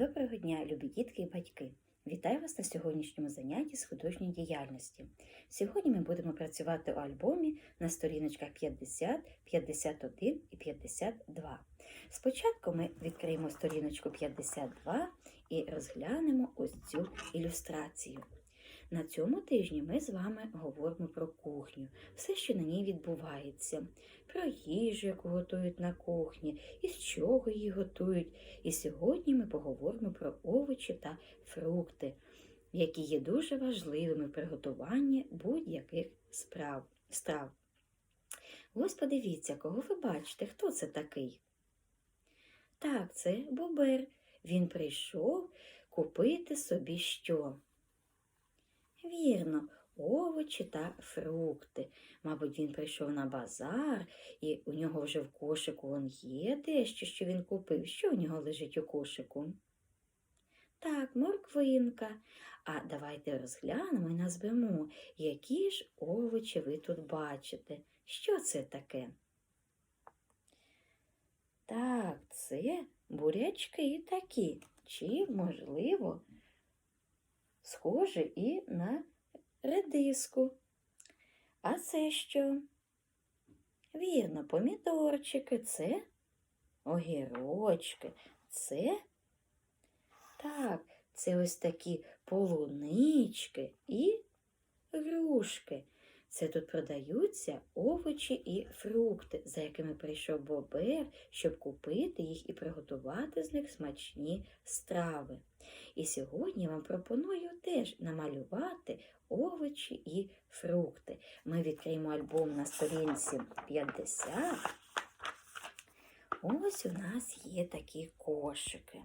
Доброго дня, любі дітки і батьки! Вітаю вас на сьогоднішньому занятті з художньої діяльності. Сьогодні ми будемо працювати у альбомі на сторіночках 50, 51 і 52. Спочатку ми відкриємо сторіночку 52 і розглянемо ось цю ілюстрацію. На цьому тижні ми з вами говоримо про кухню, все, що на ній відбувається, про їжу, яку готують на кухні, із чого її готують. І сьогодні ми поговоримо про овочі та фрукти, які є дуже важливими в приготуванні будь-яких страв. Ось подивіться, кого ви бачите, хто це такий? Так, це бобер. Він прийшов купити собі що? Вірно, овочі та фрукти. Мабуть, він прийшов на базар, і у нього вже в кошику он є дещо, що він купив. Що у нього лежить у кошику? Так, морквинка. А давайте розглянемо і назвемо, які ж овочі ви тут бачите. Що це таке? Так, це бурячки такі, чи, можливо, схоже і на редиску. А це що? Вірно, помідорчики, це огірочки, це так, це ось такі полунички і грушки. Це тут продаються овочі і фрукти, за якими прийшов бобер, щоб купити їх і приготувати з них смачні страви. І сьогодні вам пропоную теж намалювати овочі і фрукти. Ми відкриємо альбом на сторінці 50. Ось у нас є такі кошики.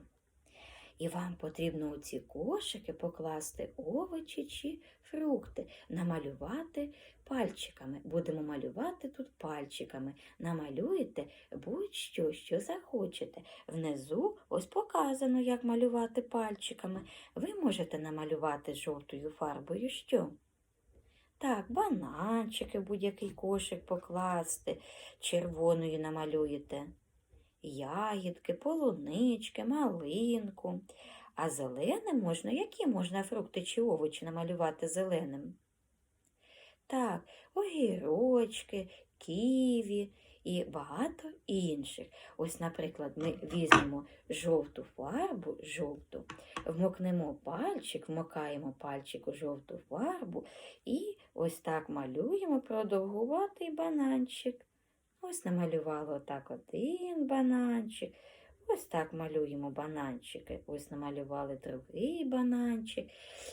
І вам потрібно у ці кошики покласти овочі чи фрукти, намалювати пальчиками. Будемо малювати тут пальчиками. Намалюєте будь-що, що захочете. Внизу ось показано, як малювати пальчиками. Ви можете намалювати жовтою фарбою що? Так, бананчики будь-який кошик покласти, червоною намалюєте ягідки, полунички, малинку. А зеленим можна, які можна фрукти чи овочі намалювати зеленим? Так, огірочки, ківі і багато інших. Ось, наприклад, ми візьмемо жовту фарбу, жовту, вмокнемо пальчик, вмокаємо пальчик у жовту фарбу і ось так малюємо продовгуватий бананчик. Ось намалювали отак один бананчик. Ось так малюємо бананчики. Ось намалювали другий бананчик.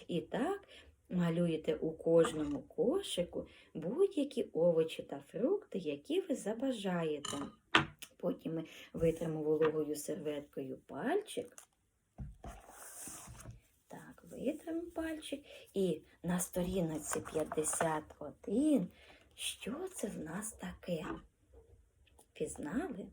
І так малюєте у кожному кошику будь-які овочі та фрукти, які ви забажаєте. Потім ми витримо вологою серветкою пальчик. Так, витримо пальчик. І на сторінці 51. Що це в нас таке? Пізнали?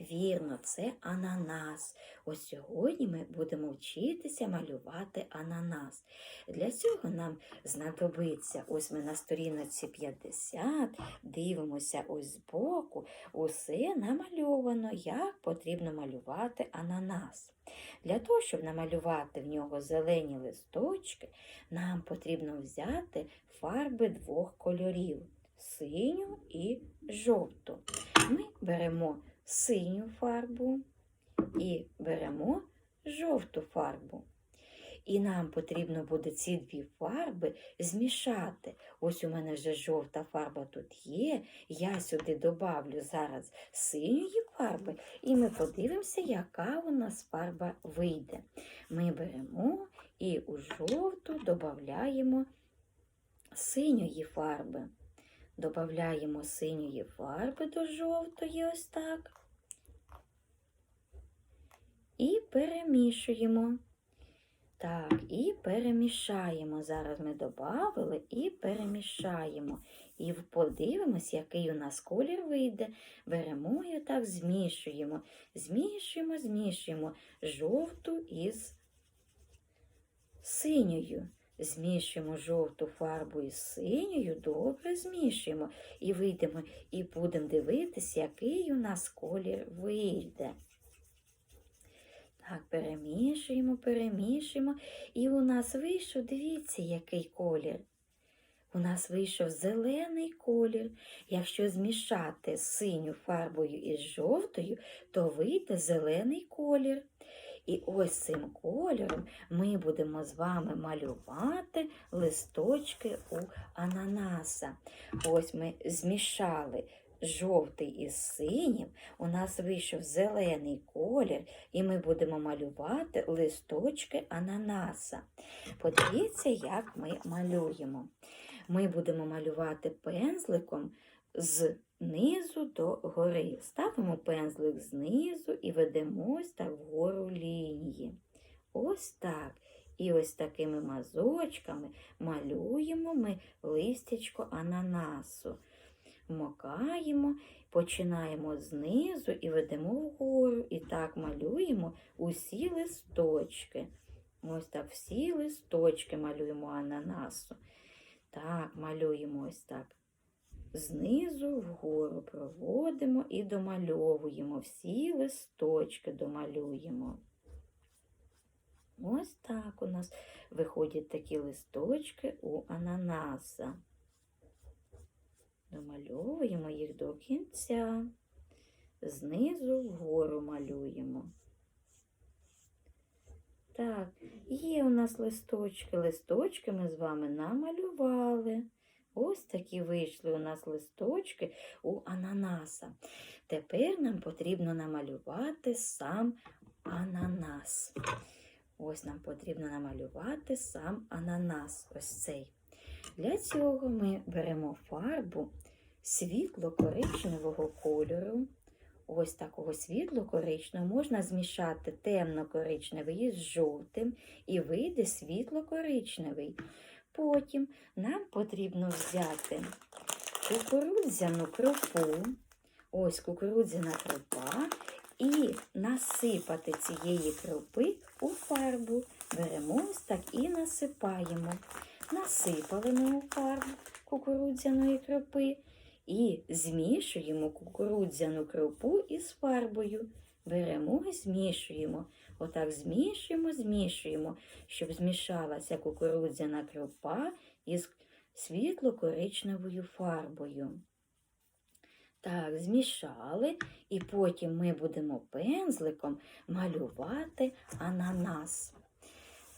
Вірно, це ананас. Ось сьогодні ми будемо вчитися малювати ананас. Для цього нам знадобиться, ось ми на сторінці 50, дивимося ось збоку, усе намальовано, як потрібно малювати ананас. Для того, щоб намалювати в нього зелені листочки, нам потрібно взяти фарби двох кольорів синю і жовту. Ми беремо синю фарбу і беремо жовту фарбу. І нам потрібно буде ці дві фарби змішати. Ось у мене вже жовта фарба тут є. Я сюди добавлю зараз синьої фарби, і ми подивимося, яка у нас фарба вийде. Ми беремо і у жовту додаємо синьої фарби. Додаємо синьої фарби до жовтої, ось так. І перемішуємо. Так, і перемішаємо. Зараз ми додали і перемішаємо. І подивимось, який у нас колір вийде. Беремо і так змішуємо. Змішуємо, змішуємо жовту із синьою. Змішуємо жовту фарбу із синьою, добре змішуємо і вийдемо, і будемо дивитися, який у нас колір вийде. Так, перемішуємо, перемішуємо. І у нас вийшов, дивіться, який колір. У нас вийшов зелений колір. Якщо змішати синю фарбою із жовтою, то вийде зелений колір. І ось цим кольором ми будемо з вами малювати листочки у ананаса. Ось ми змішали жовтий із синім, у нас вийшов зелений колір, і ми будемо малювати листочки ананаса. Подивіться, як ми малюємо. Ми будемо малювати пензликом з низу до гори. Ставимо пензлик знизу і ведемо ось так вгору лінії. Ось так. І ось такими мазочками малюємо ми листячко ананасу. Вмокаємо, починаємо знизу і ведемо вгору. І так малюємо усі листочки. Ось так всі листочки малюємо ананасу. Так, малюємо ось так. Знизу вгору проводимо і домальовуємо. Всі листочки домалюємо. Ось так у нас виходять такі листочки у ананаса. Домальовуємо їх до кінця. Знизу вгору малюємо. Так, є у нас листочки. Листочки ми з вами намалювали. Ось такі вийшли у нас листочки у ананаса. Тепер нам потрібно намалювати сам ананас. Ось нам потрібно намалювати сам ананас. Ось цей. Для цього ми беремо фарбу світло-коричневого кольору. Ось такого світло-коричневого можна змішати темно-коричневий із жовтим і вийде світло-коричневий. Потім нам потрібно взяти кукурудзяну крупу, ось кукурудзяна крупа, і насипати цієї крупи у фарбу. Беремо ось так і насипаємо. Насипали ми у фарбу кукурудзяної крупи і змішуємо кукурудзяну крупу із фарбою. Беремо і змішуємо. Отак змішуємо, змішуємо, щоб змішалася кукурудзяна крупа із світло-коричневою фарбою. Так, змішали, і потім ми будемо пензликом малювати ананас.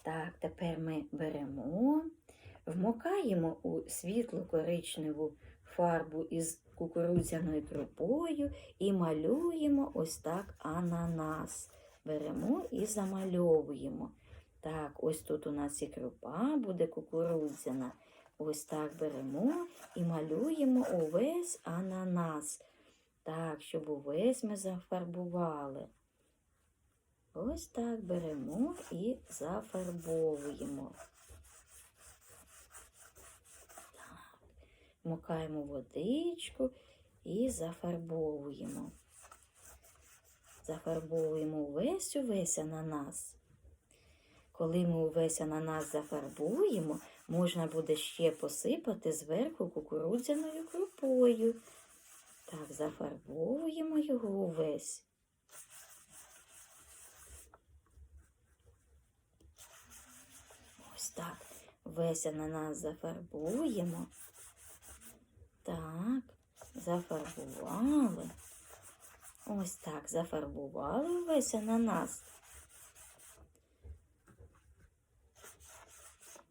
Так, тепер ми беремо, вмокаємо у світло-коричневу фарбу із кукурудзяною крупою і малюємо ось так ананас. Беремо і замальовуємо. Так, ось тут у нас і крупа буде кукурудзяна. Ось так беремо і малюємо увесь ананас. Так, щоб увесь ми зафарбували. Ось так беремо і зафарбовуємо. Вмикаємо водичку і зафарбовуємо. Зафарбовуємо увесь увесь ананас. Коли ми увесь ананас зафарбуємо, можна буде ще посипати зверху кукурудзяною крупою. Так, зафарбовуємо його увесь. Ось так. Весь ананас зафарбуємо. Так, зафарбували. Ось так зафарбували весь ананас.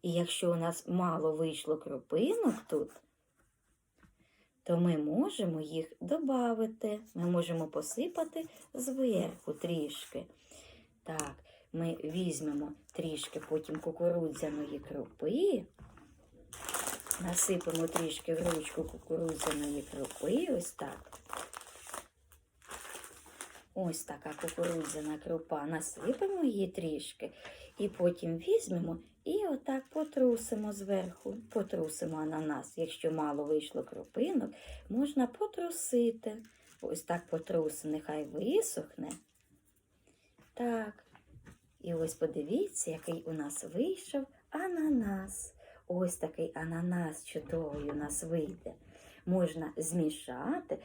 І якщо у нас мало вийшло кропинок тут, то ми можемо їх додати. Ми можемо посипати зверху трішки. Так, ми візьмемо трішки потім кукурудзяної крупи, насипемо трішки в ручку кукурудзяної крупи, ось так. Ось така кукурудзяна крупа, насипемо її трішки, і потім візьмемо і отак потрусимо зверху, потрусимо ананас. Якщо мало вийшло крупинок, можна потрусити. Ось так потрусимо, нехай висохне. Так. І ось подивіться, який у нас вийшов ананас. Ось такий ананас чудовий у нас вийде. Можна змішати,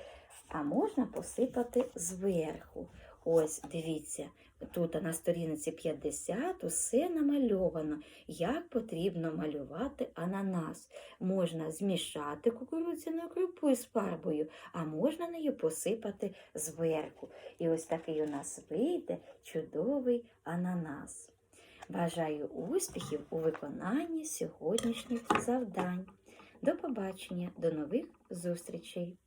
а можна посипати зверху. Ось, дивіться, тут на сторінці 50 усе намальовано, як потрібно малювати ананас. Можна змішати кукурудзяну крупу із фарбою, а можна нею посипати зверху. І ось такий у нас вийде чудовий ананас. Бажаю успіхів у виконанні сьогоднішніх завдань. До побачення, до нових зустрічей!